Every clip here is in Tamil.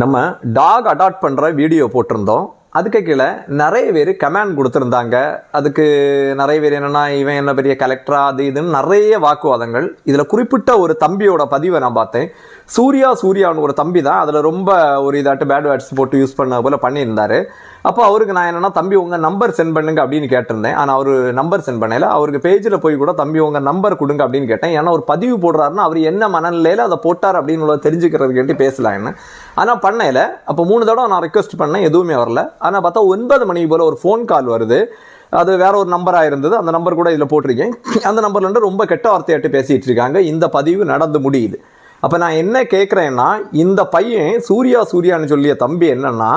நம்ம டாக் அடாப்ட் பண்ணுற வீடியோ போட்டிருந்தோம். அதுக்கு கீழே நிறைய பேர் கமெண்ட் கொடுத்துருந்தாங்க. அதுக்கு நிறைய பேர் என்னன்னா இவன் என்ன பெரிய கலெக்டரா அது இதுன்னு நிறைய வாக்குவாதங்கள். இதில் குறிப்பிட்ட ஒரு தம்பியோட பதிவை நான் பார்த்தேன். சூர்யா சூர்யான்னு ஒரு தம்பி தான். அதில் ரொம்ப ஒரு இதாட்டு பேட் வேர்ட்ஸ் போட்டு யூஸ் பண்ண போல பண்ணியிருந்தாரு. அப்போ அவருக்கு நான் என்னன்னா தம்பி உங்கள் நம்பர் சென்ட் பண்ணுங்க அப்படின்னு கேட்டிருந்தேன். ஆனால் அவர் நம்பர் சென்ட் பண்ணல. அவருக்கு பேஜில் போய் கூட தம்பி உங்கள் நம்பர் கொடுங்க அப்படின்னு கேட்டேன். ஏன்னா ஒரு பதிவு போடுறாருன்னா அவர் என்ன மனநிலையில் அதை போட்டார் அப்படின்னு உள்ளதை தெரிஞ்சுக்கிறது கேட்டு பேசலாம்னு ஆனால் பண்ணல. அப்போ மூணு தடவை நான் ரெக்வஸ்ட் பண்ணேன். எதுவுமே வரல. ஆனால் பார்த்தா ஒன்பது மணிக்கு போல் ஒரு ஃபோன் கால் வருது. அது வேற ஒரு நம்பராக இருந்தது. அந்த நம்பர் கூட இதில் போட்டிருக்கேன். அந்த நம்பர்ல இருந்து ரொம்ப கெட்ட வார்த்தையாட்டு பேசிட்டு இருக்காங்க. இந்த பதிவு நடந்து முடியுது. அப்போ நான் என்ன கேட்குறேன்னா இந்த பையன் சூர்யா சூர்யான்னு சொல்லிய தம்பி என்னன்னா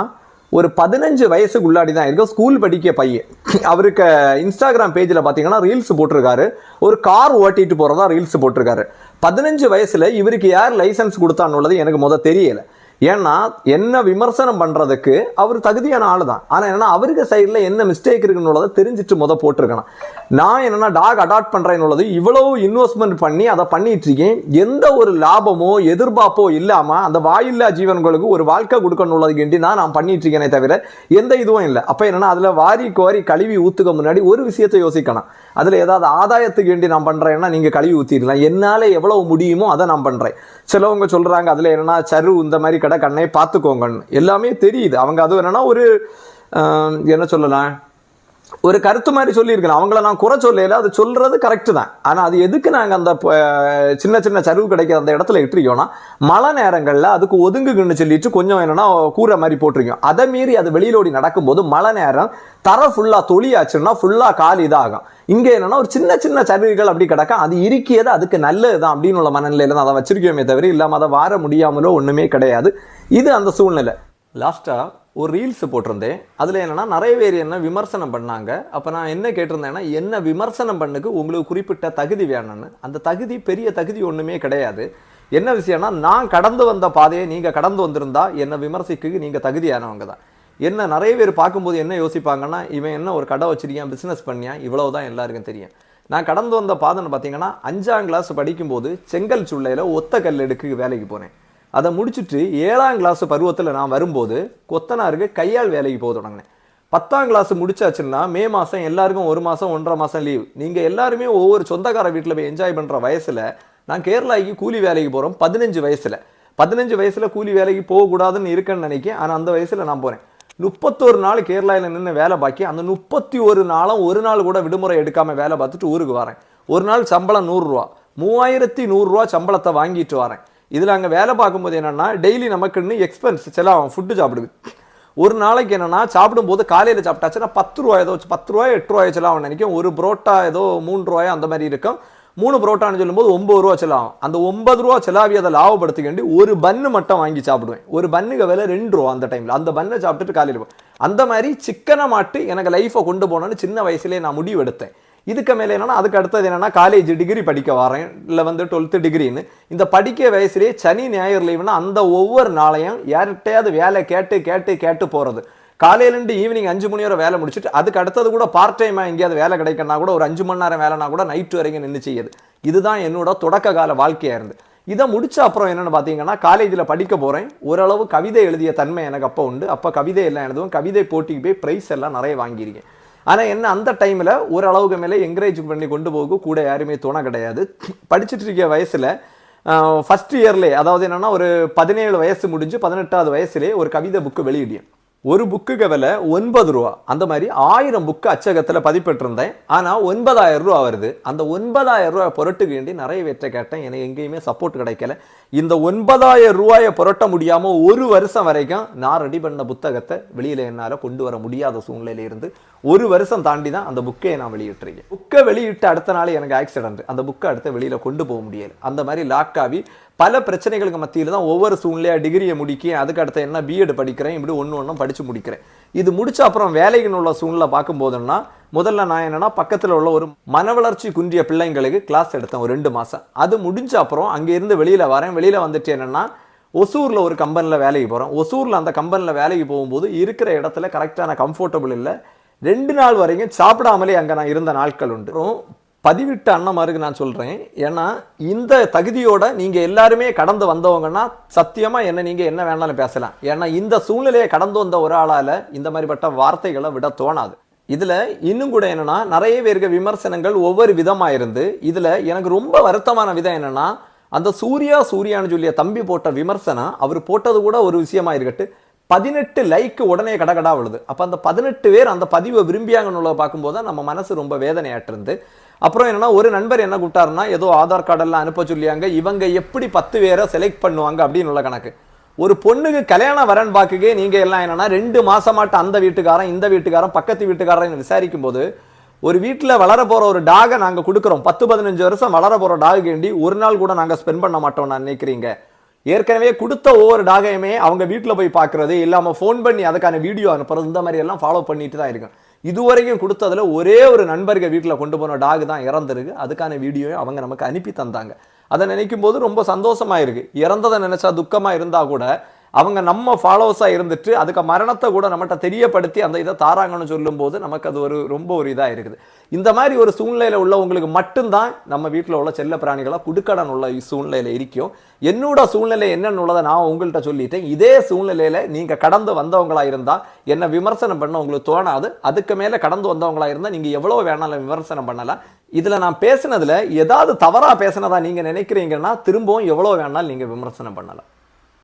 ஒரு பதினஞ்சு வயசுக்கு உள்ளாடி தான் இருக்கும் ஸ்கூல் படிக்க பையன். அவருக்கு இன்ஸ்டாகிராம் பேஜில் பார்த்தீங்கன்னா ரீல்ஸ் போட்டிருக்காரு. ஒரு கார் ஓட்டிட்டு போகிறதா ரீல்ஸ் போட்டிருக்காரு. பதினஞ்சு வயசில் இவருக்கு யார் லைசன்ஸ் கொடுத்தான்னுள்ளது எனக்கு முதல் தெரியல. ஏன்னா என்ன விமர்சனம் பண்ணுறதுக்கு அவர் தகுதியான ஆளு தான் ஆனால் என்னன்னா அவருக்கு சைடில் என்ன மிஸ்டேக் இருக்குன்னு தெரிஞ்சுட்டு முத போட்டிருக்கணும். நான் என்னன்னா டாக் அடாப்ட் உள்ளது இவ்வளவு இன்வெஸ்ட்மெண்ட் பண்ணி அதை பண்ணிட்டு இருக்கேன். எந்த ஒரு லாபமோ எதிர்பார்ப்போ இல்லாமல் அந்த வாயில்லா ஜீவன்களுக்கு ஒரு வாழ்க்கை கொடுக்கணுன்னு வேண்டி தான் நான் பண்ணிட்டு இருக்கேனே தவிர எந்த இதுவும் இல்லை. அப்போ என்னன்னா அதில் வாரி கோரி கழுவி ஊற்றுக்க முன்னாடி ஒரு விஷயத்தை யோசிக்கணும். அதில் ஏதாவது ஆதாயத்துக்கு வேண்டி நான் பண்ணுறேன்னா நீங்கள் கழுவி ஊற்றிடலாம் என்னால் எவ்வளவு முடியுமோ அதை நான் பண்ணுறேன் சிலவங்க சொல்கிறாங்க அதில் என்னன்னா சரு இந்த மாதிரி கடை கண்ணை பார்த்துக்கோங்க எல்லாமே தெரியுது. அவங்க அது என்னன்னா ஒரு என்ன சொல்லலாம்? ஒரு கருத்து மாதிரி சொல்லியிருக்கலாம். அவங்கள நான் குறை சொல்லல அது சொல்றது கரெக்டு தான். ஆனால் அது எதுக்கு நாங்கள் அந்த சின்ன சின்ன சரிவு கிடைக்கிற அந்த இடத்துல இட்டிருக்கோம்னா மழை நேரங்களில் அதுக்கு ஒதுங்குன்னு சொல்லிட்டு கொஞ்சம் என்னன்னா கூரை மாதிரி போட்டிருக்கோம். அதை மீறி அது வெளியிலோடி நடக்கும்போது மழை நேரம் தர ஃபுல்லாக தொழியாச்சுன்னா ஃபுல்லாக காலி இதாகும். இங்கே என்னன்னா ஒரு சின்ன சின்ன சரிவுகள் அப்படி கிடக்கும் அது இருக்கியது அதுக்கு நல்லது தான் அப்படின்னு உள்ள மனநிலையில தான் அதை வச்சிருக்கோமே தவிர இல்லாமல் அதை வார முடியாமலோ ஒன்றுமே கிடையாது. இது அந்த சூழ்நிலை. லாஸ்ட்டாக ஒரு ரீல்ஸ் போட்டிருந்தேன். அதில் என்னென்னா நிறைய பேர் என்ன விமர்சனம் பண்ணாங்க. அப்போ நான் என்ன கேட்டிருந்தேன்னா என்ன விமர்சனம் பண்ணுக்கு உங்களுக்கு குறிப்பிட்ட தகுதி வேணும்னு. அந்த தகுதி பெரிய தகுதி ஒன்றுமே கிடையாது. என்ன விஷயம்னா நான் கடந்து வந்த பாதையை நீங்கள் கடந்து வந்திருந்தா என்னை விமர்சிக்கு நீங்கள் தகுதியானவங்க தான். என்ன நிறைய பேர் பார்க்கும்போது என்ன யோசிப்பாங்கன்னா இவன் என்ன ஒரு கடை வச்சிருக்கான் பிஸ்னஸ் பண்ணியான் இவ்வளோ தான் எல்லாருக்கும் தெரியும். நான் கடந்து வந்த பாதைன்னு பார்த்தீங்கன்னா அஞ்சாம் கிளாஸ் படிக்கும்போது செங்கல் சுள்ளையில் ஒத்த கல் எடுக்கு வேலைக்கு போனேன். அதை முடிச்சுட்டு ஏழாம் கிளாஸ் பருவத்தில் நான் வரும்போது கொத்தனாருக்கு கையால் வேலைக்கு போக தொடங்கினேன். பத்தாம் கிளாஸ் முடிச்சாச்சுன்னா மே மாதம் எல்லாருக்கும் ஒரு மாதம் ஒன்றரை மாதம் லீவ் நீங்கள் எல்லாருமே ஒவ்வொரு சொந்தக்கார வீட்டில் போய் என்ஜாய் பண்ணுற வயசில் நான் கேரளாக்கு கூலி வேலைக்கு போகிறோம் பதினஞ்சு வயசில். பதினஞ்சு வயசில் கூலி வேலைக்கு போகக்கூடாதுன்னு இருக்கேன்னு நினைக்கிறேன் ஆனால் அந்த வயசில் நான் போகிறேன் முப்பத்தொரு நாள் கேரளாவில் நின்று வேலை பாக்கி அந்த முப்பத்தி ஒரு நாளும் ஒரு நாள் கூட விடுமுறை எடுக்காமல் வேலை பார்த்துட்டு ஊருக்கு வரேன். ஒரு நாள் சம்பளம் நூறுரூவா மூவாயிரத்தி நூறுரூவா சம்பளத்தை வாங்கிட்டு வரேன். இதில் அங்கே வேலை பார்க்கும்போது என்னென்னா டெய்லி நமக்குன்னு எக்ஸ்பென்ஸ் செலவாகும் ஃபுட்டு சாப்பிடுது. ஒரு நாளைக்கு என்னன்னா சாப்பிடும்போது காலையில் சாப்பிட்டாச்சுன்னா பத்து ரூபாய் ஏதோ பத்து ரூபாய் எட்டு ரூபாய் செலவாகும் நினைக்கும். ஒரு புரோட்டா ஏதோ மூணு ரூபாய் அந்த மாதிரி இருக்கும். மூணு புரோட்டான்னு சொல்லும்போது ஒம்பது ரூபா செலவாகும் அந்த ஒன்பது ரூபா செலாவி அதை லாபப்படுத்திக்கண்டி ஒரு பன்னு மட்டும் வாங்கி சாப்பிடுவேன். ஒரு பன்னுக்கு விலை ரெண்டு ரூபா அந்த டைமில் அந்த பன்னை சாப்பிட்டுட்டு காலையில் அந்த மாதிரி சிக்கனை மாட்டு எனக்கு லைஃப்பை கொண்டு போனோன்னு சின்ன வயசுலேயே நான் முடிவு எடுத்தேன் இதுக்கு மேலே என்னன்னா அதுக்கு அடுத்தது என்னன்னா காலேஜ் டிகிரி படிக்க வரேன் இல்லை வந்து டுவெல்த்து டிகிரின்னு இந்த படிக்க வயசுலேயே சனி ஞாயிறு லீவுனா அந்த ஒவ்வொரு நாளையும் யார்கிட்டயாவது வேலை கேட்டு கேட்டு கேட்டு போகிறது காலையிலேருந்து ஈவினிங் அஞ்சு மணி வரை வேலை முடிச்சுட்டு அதுக்கு அடுத்தது கூட பார்ட் டைமாக எங்கேயாவது வேலை கிடைக்கணும்னா கூட ஒரு அஞ்சு மணி நேரம் வேலைனா கூட நைட்டு வரைக்கும் நின்று செய்யுது. இதுதான் என்னோட தொடக்க கால வாழ்க்கையாக இருந்து இதை முடிச்ச அப்புறம் என்னென்னு பார்த்தீங்கன்னா காலேஜில் படிக்க போகிறேன் ஓரளவு கவிதை எழுதிய தன்மை எனக்கு அப்போ உண்டு. அப்போ கவிதை எல்லாம் எழுதுவோம் கவிதை போட்டிக்கு போய் ப்ரைஸ் எல்லாம் நிறைய வாங்கியிருக்கேன். ஆனால் என்ன அந்த டைமில் ஓரளவுக்கு மேலே என்கரேஜ் பண்ணி கொண்டு போக கூட யாருமே துணை கிடையாது. படிச்சுட்டு இருக்க வயசில் ஃபஸ்ட் இயர்லேயே அதாவது என்னென்னா ஒரு பதினேழு வயசு முடிஞ்சு பதினெட்டாவது வயசுலேயே ஒரு கவிதை புக்கு வெளியிடியும் ஒரு புக்குக்கு விலை ஒன்பது ரூபா. அந்த மாதிரி ஆயிரம் புக்கு அச்சகத்தில் பதிப்பிட்டிருந்தேன் ஆனால் ஒன்பதாயிரம் ரூபா வருது. அந்த ஒன்பதாயிரம் ரூபாய் புரட்டுக்கு வேண்டி நிறைய வெற்றி கேட்டேன். எனக்கு எங்கேயுமே சப்போர்ட் கிடைக்கல. இந்த ஒன்பதாயிரம் ரூபாயை புரட்ட முடியாமல் ஒரு வருஷம் வரைக்கும் நான் ரெடி பண்ண புத்தகத்தை வெளியில் என்னால் கொண்டு வர முடியாத சூழ்நிலையில இருந்து ஒரு வருஷம் தாண்டி தான் அந்த புக்கை நான் வெளியிட்டிருக்கேன். புக்கை வெளியிட்டு அடுத்த நாள் எனக்கு ஆக்சிடென்ட் அந்த புக்கை அடுத்து வெளியில் கொண்டு போக முடியல. அந்த மாதிரி லாக் ஆகி பல பிரச்சனைகளுக்கு மத்தியில் தான் ஒவ்வொரு சூழ்நிலையாக டிகிரியை முடிக்கி அதுக்கு அடுத்து என்ன பிஎட் படிக்கிறேன் இப்படி ஒன்று ஒன்றும் படித்து முடிக்கிறேன். இது முடிச்ச அப்புறம் வேலைக்குன்னு உள்ள சூழ்நிலை பார்க்கும்போதுன்னா முதல்ல நான் என்னென்னா பக்கத்தில் உள்ள ஒரு மன வளர்ச்சி குன்றிய பிள்ளைங்களுக்கு கிளாஸ் எடுத்தேன் ஒரு ரெண்டு மாதம் அது முடிஞ்ச அப்புறம் அங்கே இருந்து வெளியில் வரேன். வெளியில் வந்துட்டு என்னென்னா ஒசூரில் ஒரு கம்பெனியில் வேலைக்கு போகிறேன் ஒசூரில் அந்த கம்பெனியில் வேலைக்கு போகும்போது இருக்கிற இடத்துல கரெக்டான கம்ஃபர்டபுள் இல்லை. ரெண்டு நாள் வரைக்கும் சாப்பிடாமலே அங்கே நான் இருந்த நாட்கள் உண்டு. பதிவிட்ட அண்ணமாருக்கு நான் சொல்கிறேன் ஏன்னா இந்த தகுதியோட நீங்கள் எல்லாருமே கடந்து வந்தவங்கன்னா சத்தியமாக என்ன நீங்கள் என்ன வேணாலும் பேசலாம். ஏன்னா இந்த சூழ்நிலையை கடந்து வந்த ஒரு ஆளால் இந்த மாதிரிப்பட்ட வார்த்தைகளை விட தோணாது. இதில் இன்னும் கூட என்னென்னா நிறைய பேருக்கு விமர்சனங்கள் ஒவ்வொரு விதமாக இருந்து இதில் எனக்கு ரொம்ப வருத்தமான விதம் என்னென்னா அந்த சூர்யா சூர்யான்னு சொல்லிய தம்பி போட்ட விமர்சனம் அவர் போட்டது கூட ஒரு விஷயமா இருக்கட்டு பதினெட்டு லைக்கு உடனே கடகடா விழுது. அப்போ அந்த பதினெட்டு பேர் அந்த பதிவை விரும்பியாங்கன்னு பார்க்கும்போது தான் நம்ம மனசு ரொம்ப வேதனையாட்டிருந்து. அப்புறம் என்னன்னா ஒரு நண்பர் என்ன கூப்பிட்டாருன்னா ஏதோ ஆதார் கார்டெல்லாம் அனுப்ப சொல்லியாங்க இவங்க எப்படி பத்து பேரை செலக்ட் பண்ணுவாங்க அப்படின்னு உள்ள கணக்கு. ஒரு பொண்ணுக்கு கல்யாணம் வரன் பாக்குக்கே நீங்கள் எல்லாம் என்னன்னா ரெண்டு மாசமாட்ட அந்த வீட்டுக்காரன் இந்த வீட்டுக்காரன் பக்கத்து வீட்டுக்காரன் விசாரிக்கும் போது ஒரு வீட்டில் வளர போகிற ஒரு டாகை நாங்கள் கொடுக்குறோம். பத்து பதினஞ்சு வருஷம் வளர போகிற டாக் வேண்டி ஒரு நாள் கூட நாங்கள் ஸ்பெண்ட் பண்ண மாட்டோம் நான் நினைக்கிறீங்க. ஏற்கனவே கொடுத்த ஒவ்வொரு டாகையுமே அவங்க வீட்டில் போய் பார்க்குறது இல்லாமல் ஃபோன் பண்ணி அதுக்கான வீடியோ அனுப்புறது இந்த மாதிரி எல்லாம் ஃபாலோ பண்ணிட்டு தான் இருக்கேன். இதுவரைக்கும் கொடுத்ததில் ஒரே ஒரு நண்பர்கள் வீட்டில் கொண்டு போன டாக் தான் இறந்துருக்கு. அதுக்கான வீடியோவை அவங்க நமக்கு அனுப்பி தந்தாங்க. அதை நினைக்கும் போது ரொம்ப சந்தோஷமாக இருக்குது இறந்ததை நினச்சா துக்கமாக இருந்தால் கூட அவங்க நம்ம ஃபாலோவர்ஸாக இருந்துட்டு அதுக்கு மரணத்தை கூட நம்மகிட்ட தெரியப்படுத்தி அந்த இதை தாராங்கன்னு சொல்லும்போது நமக்கு அது ஒரு ரொம்ப ஒரு இதாக இருக்குது. இந்த மாதிரி ஒரு சூழ்நிலையில் உள்ளவங்களுக்கு மட்டும்தான் நம்ம வீட்டில் உள்ள செல்ல பிராணிகளை குடுக்கடன் உள்ள சூழ்நிலையில் இருக்கும் என்னோட சூழ்நிலை என்னன்னு உள்ளதை நான் உங்கள்கிட்ட சொல்லிட்டேன். இதே சூழ்நிலையில் நீங்கள் கடந்து வந்தவங்களாக இருந்தால் என்ன விமர்சனம் பண்ண உங்களுக்கு தோணாது. அதுக்கு மேலே கடந்து வந்தவங்களாக இருந்தால் நீங்கள் எவ்வளோ வேணாலும் விமர்சனம் பண்ணலாம். இதில் நான் பேசினதில் ஏதாவது தவறாக பேசினதா நீங்கள் நினைக்கிறீங்கன்னா திரும்பவும் எவ்வளோ வேணாலும் நீங்கள் விமர்சனம் பண்ணலாம்.